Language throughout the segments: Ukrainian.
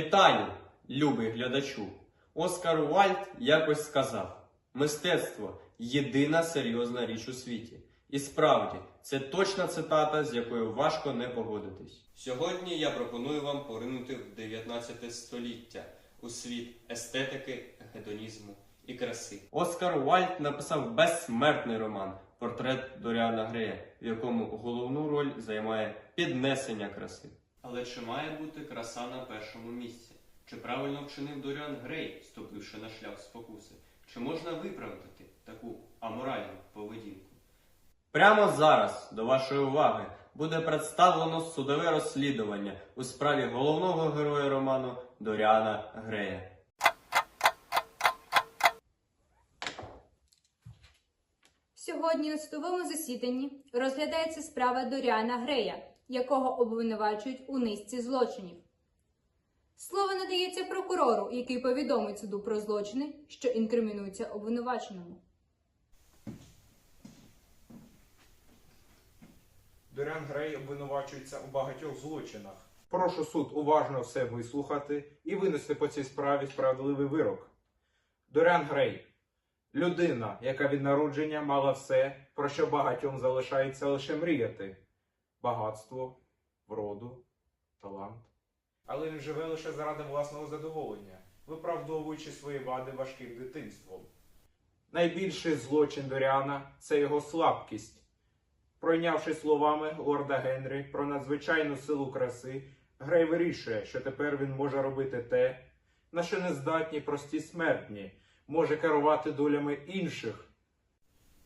Вітаю, любий глядачу! Оскар Вальд якось сказав: мистецтво єдина серйозна річ у світі. І справді, це точна цитата, з якою важко не погодитись. Сьогодні я пропоную вам поринути в 19 століття у світ естетики, гедонізму і краси. Оскар Вальд написав безсмертний роман Портрет Доріана Грея, в якому головну роль займає піднесення краси. Але чи має бути краса на першому місці? Чи правильно вчинив Доріан Грей, ступивши на шлях спокуси? Чи можна виправдати таку аморальну поведінку? Прямо зараз до вашої уваги буде представлено судове розслідування у справі головного героя роману Доріана Грея. Сьогодні на судовому засіданні розглядається справа Доріана Грея, якого обвинувачують у низці злочинів. Слово надається прокурору, який повідомить суду про злочини, що інкримінуються обвинуваченому. Доріан Грей обвинувачується у багатьох злочинах. Прошу суд уважно все вислухати і винести по цій справі справедливий вирок. Доріан Грей людина, яка від народження мала все, про що багатьом залишається лише мріяти: багатство, вроду, талант. Але він живе лише заради власного задоволення, виправдовуючи свої вади важким дитинством. Найбільший злочин Доріана це його слабкість. Пройнявши словами лорда Генрі про надзвичайну силу краси, Грей вирішує, що тепер він може робити те, на що не здатні прості смертні, може керувати долями інших.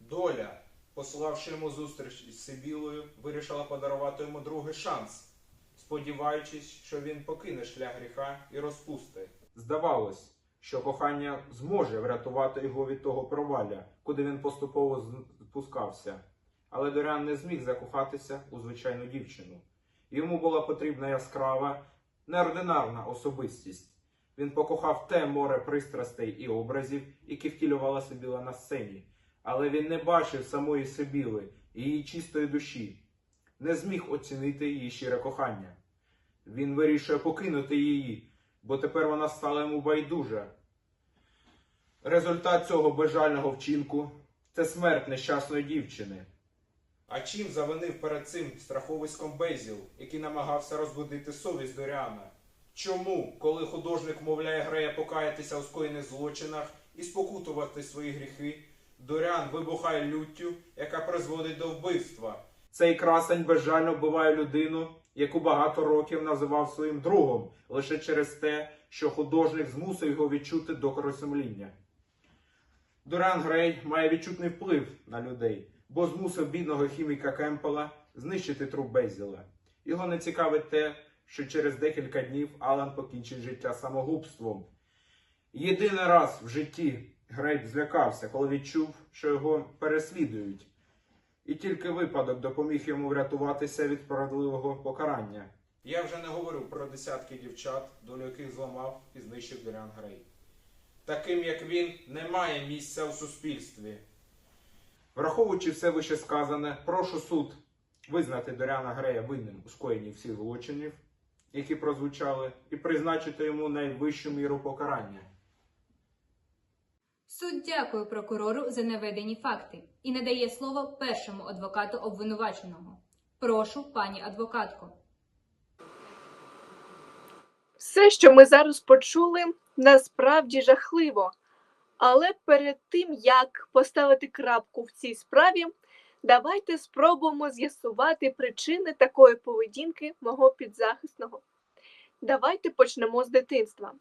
Доля, пославши йому зустріч із Сибілою, вирішила подарувати йому другий шанс, сподіваючись, що він покине шлях гріха і розпусти. Здавалось, що кохання зможе врятувати його від того провалля, куди він поступово спускався. Але Доріан не зміг закохатися у звичайну дівчину. Йому була потрібна яскрава, неординарна особистість. Він покохав те море пристрастей і образів, які втілювала Сибіла на сцені, але він не бачив самої Сибіли її чистої душі, не зміг оцінити її щире кохання. Він вирішує покинути її, бо тепер вона стала йому байдужа. Результат цього безжального вчинку це смерть нещасної дівчини. А чим завинив перед цим страховиськом Безіл, який намагався розбудити совість Доріана? Чому, коли художник вмовляє Грея покаятися у скоєних злочинах і спокутувати свої гріхи, Доріан вибухає люттю, яка призводить до вбивства? Цей красень безжально вбиває людину, яку багато років називав своїм другом, лише через те, що художник змусив його відчути докори сумління. Доріан Грей має відчутний вплив на людей, бо змусив бідного хіміка Кемпела знищити труп Безіла. Його не цікавить те, що через декілька днів Алан покінчить життя самогубством. Єдиний раз в житті Грей злякався, коли відчув, що його переслідують. І тільки випадок допоміг йому врятуватися від справедливого покарання. Я вже не говорю про десятки дівчат, долю яких зламав і знищив Доріан Грей. Таким як він, немає місця у суспільстві. Враховуючи все вище сказане, прошу суд визнати Доріана Грея винним у скоєнні всіх злочинів, які прозвучали, і призначити йому найвищу міру покарання. Суд дякує прокурору за наведені факти і надає слово першому адвокату обвинуваченого. Прошу, пані адвокатко. Все, що ми зараз почули, насправді жахливо. Але перед тим, як поставити крапку в цій справі, давайте спробуємо з'ясувати причини такої поведінки мого підзахисного. Давайте почнемо з дитинства.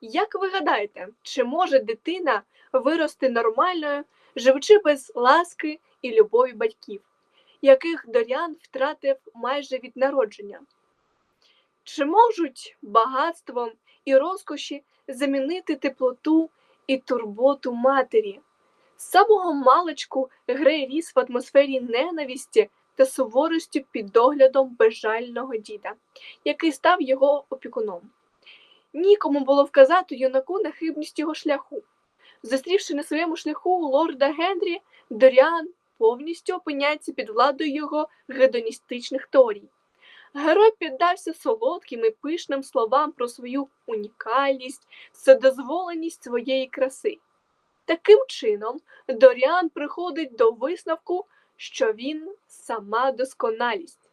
Як ви гадаєте, чи може дитина вирости нормальною, живучи без ласки і любові батьків, яких Доріан втратив майже від народження? Чи можуть багатством і розкоші замінити теплоту і турботу матері? З самого маличку Грей ріс в атмосфері ненависті та суворості під доглядом безжального діда, який став його опікуном. Нікому було вказати юнаку на хибність його шляху. Зустрівши на своєму шляху лорда Генрі, Доріан повністю опиняється під владою його гедоністичних теорій. Герой піддався солодким і пишним словам про свою унікальність, вседозволеність своєї краси. Таким чином, Доріан приходить до висновку, що він сама досконалість.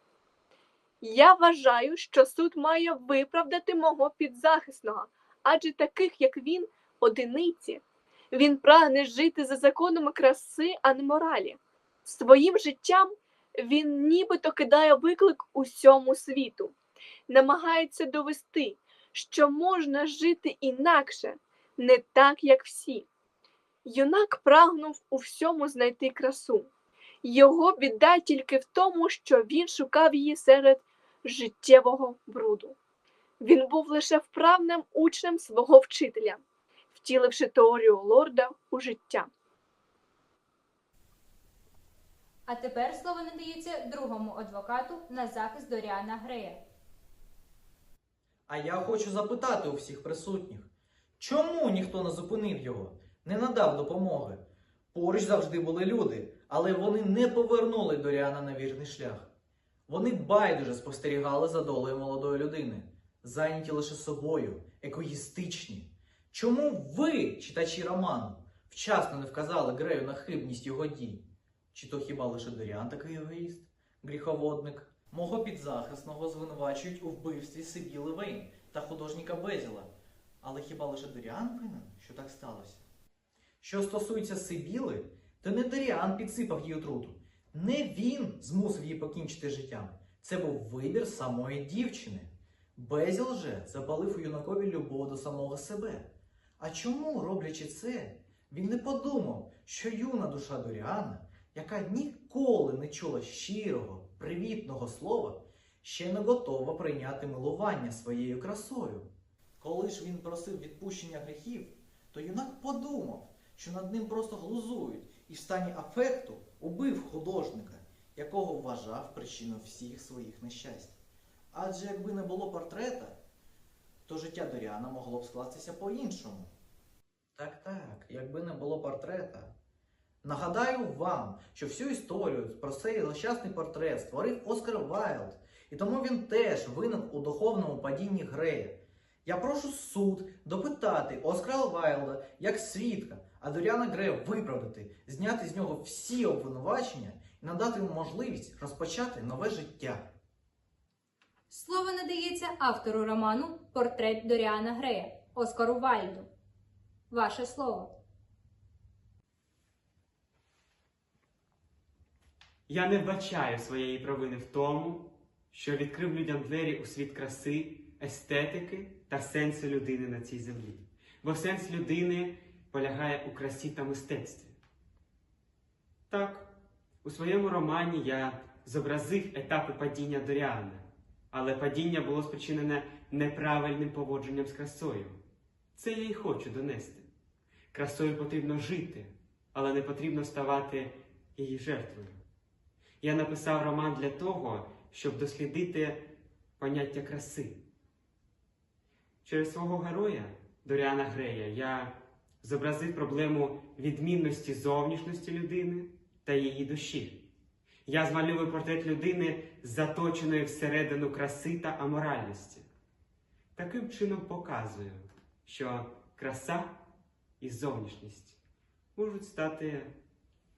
Я вважаю, що суд має виправдати мого підзахисного, адже таких, як він, одиниці. Він прагне жити за законами краси, а не моралі. Своїм життям він нібито кидає виклик усьому світу, намагається довести, що можна жити інакше, не так, як всі. Юнак прагнув у всьому знайти красу. Його біда тільки в тому, що він шукав її серед життєвого бруду. Він був лише вправним учнем свого вчителя, втіливши теорію лорда у життя. А тепер слово надається другому адвокату на захист Доріана Грея. А я хочу запитати у всіх присутніх, чому ніхто не зупинив його, не надав допомоги? Поруч завжди були люди, але вони не повернули Доріана на вірний шлях. Вони байдуже спостерігали за долею молодої людини, зайняті лише собою, егоїстичні. Чому ви, читачі роману, вчасно не вказали Грею на хибність його дій? Чи то хіба лише Доріан такий егоїст, гріховодник? Мого підзахисного звинувачують у вбивстві Сибіли Вейн та художника Безіла. Але хіба лише Доріан винен, що так сталося? Що стосується Сибіли, то не Доріан підсипав їй отруту. Не він змусив її покінчити життям. Це був вибір самої дівчини. Безіл же запалив у юнакові любов до самого себе. А чому, роблячи це, він не подумав, що юна душа Доріана, яка ніколи не чула щирого, привітного слова, ще не готова прийняти милування своєю красою. Коли ж він просив відпущення гріхів, то юнак подумав, що над ним просто глузують, і в стані афекту убив художника, якого вважав причиною всіх своїх нещасть. Адже якби не було портрета, то життя Доріана могло б скластися по-іншому. Так, так, якби не було портрета. Нагадаю вам, що всю історію про цей злощасний портрет створив Оскар Вайлд, і тому він теж винен у духовному падінні Грея. Я прошу суд допитати Оскара Вайлда як свідка, а Доріана Грея виправдати, зняти з нього всі обвинувачення і надати йому можливість розпочати нове життя. Слово надається автору роману Портрет Доріана Грея Оскару Вальду. Ваше слово. Я не вбачаю своєї провини в тому, що відкрив людям двері у світ краси, естетики та сенсу людини на цій землі. Бо сенс людини полягає у красі та мистецтві. Так, у своєму романі я зобразив етапи падіння Доріана, але падіння було спричинене неправильним поводженням з красою. Це я й хочу донести. Красою потрібно жити, але не потрібно ставати її жертвою. Я написав роман для того, щоб дослідити поняття краси. Через свого героя Доріана Грея я зобразив проблему відмінності зовнішності людини та її душі. Я змалював портрет людини, заточеної всередину краси та аморальності. Таким чином показую, що краса і зовнішність можуть стати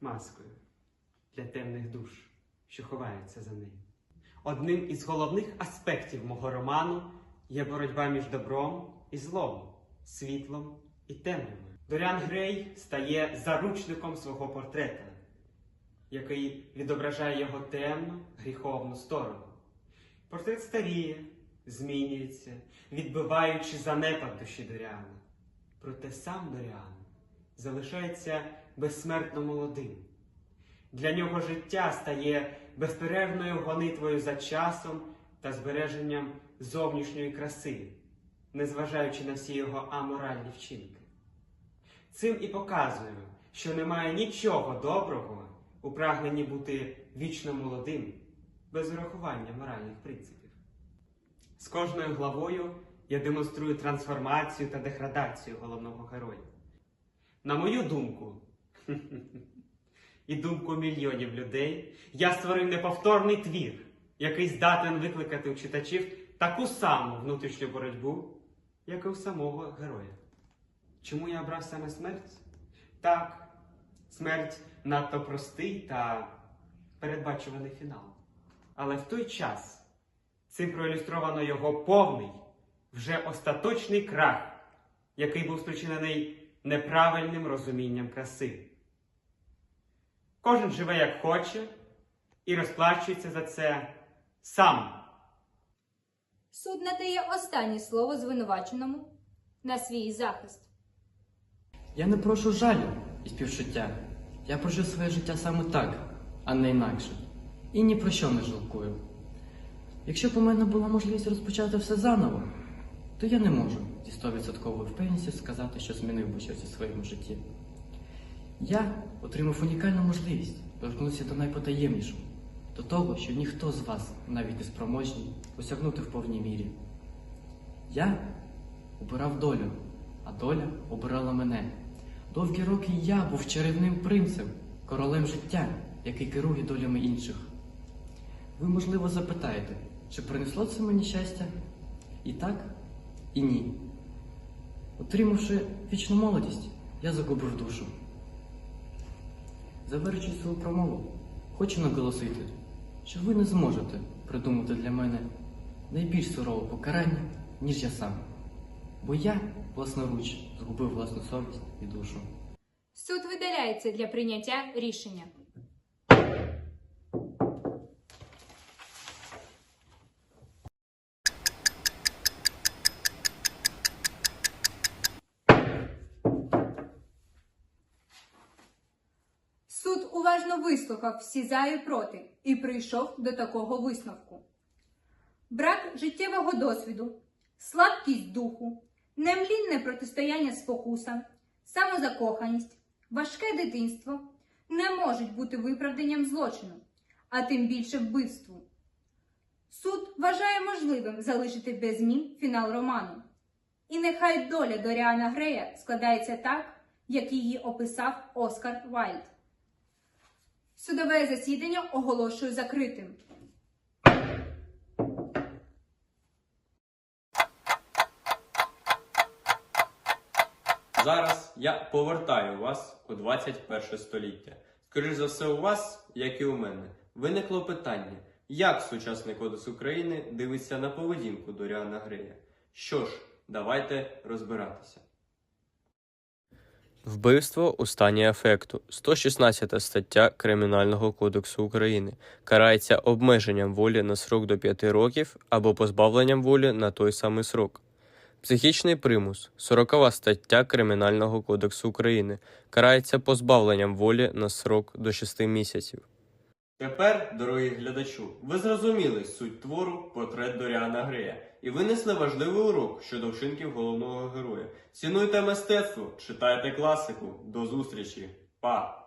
маскою для темних душ, що ховаються за нею. Одним із головних аспектів мого роману є боротьба між добром і злом, світлом і темрявою. Доріан Грей стає заручником свого портрета, який відображає його темну, гріховну сторону. Портрет старіє, змінюється, відбиваючи занепад душі Доріана. Проте сам Доріан залишається безсмертно молодим. Для нього життя стає безперервною гонитвою за часом та збереженням зовнішньої краси, незважаючи на всі його аморальні вчинки. Цим і показую, що немає нічого доброго у прагненні бути вічно молодим, без урахування моральних принципів. З кожною главою я демонструю трансформацію та деградацію головного героя. На мою думку, і думку мільйонів людей, я створив неповторний твір, який здатен викликати у читачів таку саму внутрішню боротьбу, як і у самого героя. Чому я обрав саме смерть? Так, смерть надто простий та передбачуваний фінал. Але в той час цим проілюстровано його повний, вже остаточний крах, який був спричинений неправильним розумінням краси. Кожен живе як хоче і розплачується за це сам. Суд надає останнє слово звинуваченому на свій захист. Я не прошу жалю і співчуття. Я прожив своє життя саме так, а не інакше. І ні про що не жалкую. Якщо б у мене була можливість розпочати все заново, то я не можу зі 100% впевненістю сказати, що змінив би щось у своєму житті. Я отримав унікальну можливість торкнутися до найпотаємнішого, до того, що ніхто з вас навіть не спроможний осягнути в повній мірі. Я обирав долю, а доля обирала мене. Довгі роки я був чарівним принцем, королем життя, який керує долями інших. Ви, можливо, запитаєте, чи принесло це мені щастя? І так, і ні. Отримавши вічну молодість, я загубив душу. Завершуючи свою промову, хочу наголосити, що ви не зможете придумати для мене найбільш сурове покарання, ніж я сам. Бо я власноруч згубив власну совість і душу. Суд видаляється для прийняття рішення. Суд уважно вислухав всі за і проти і прийшов до такого висновку. Брак життєвого досвіду, слабкість духу, немлінне протистояння спокусам, самозакоханість, важке дитинство не можуть бути виправданням злочину, а тим більше вбивству. Суд вважає можливим залишити без змін фінал роману. І нехай доля Доріана Грея складається так, як її описав Оскар Вайльд. Судове засідання оголошую закритим. Зараз я повертаю вас у 21 століття. Скоріше за все, у вас, як і у мене, виникло питання, як сучасний кодекс України дивиться на поведінку Доріана Грея. Що ж, давайте розбиратися. Вбивство у стані афекту 116 стаття Кримінального кодексу України карається обмеженням волі на срок до 5 років або позбавленням волі на той самий срок. Психічний примус 40 стаття Кримінального кодексу України карається позбавленням волі на срок до 6 місяців. Тепер, дорогі глядачу, ви зрозуміли суть твору портрет Доріана Грея і винесли важливий урок щодо вчинків головного героя. Цінуйте мистецтво, читайте класику. До зустрічі. Па!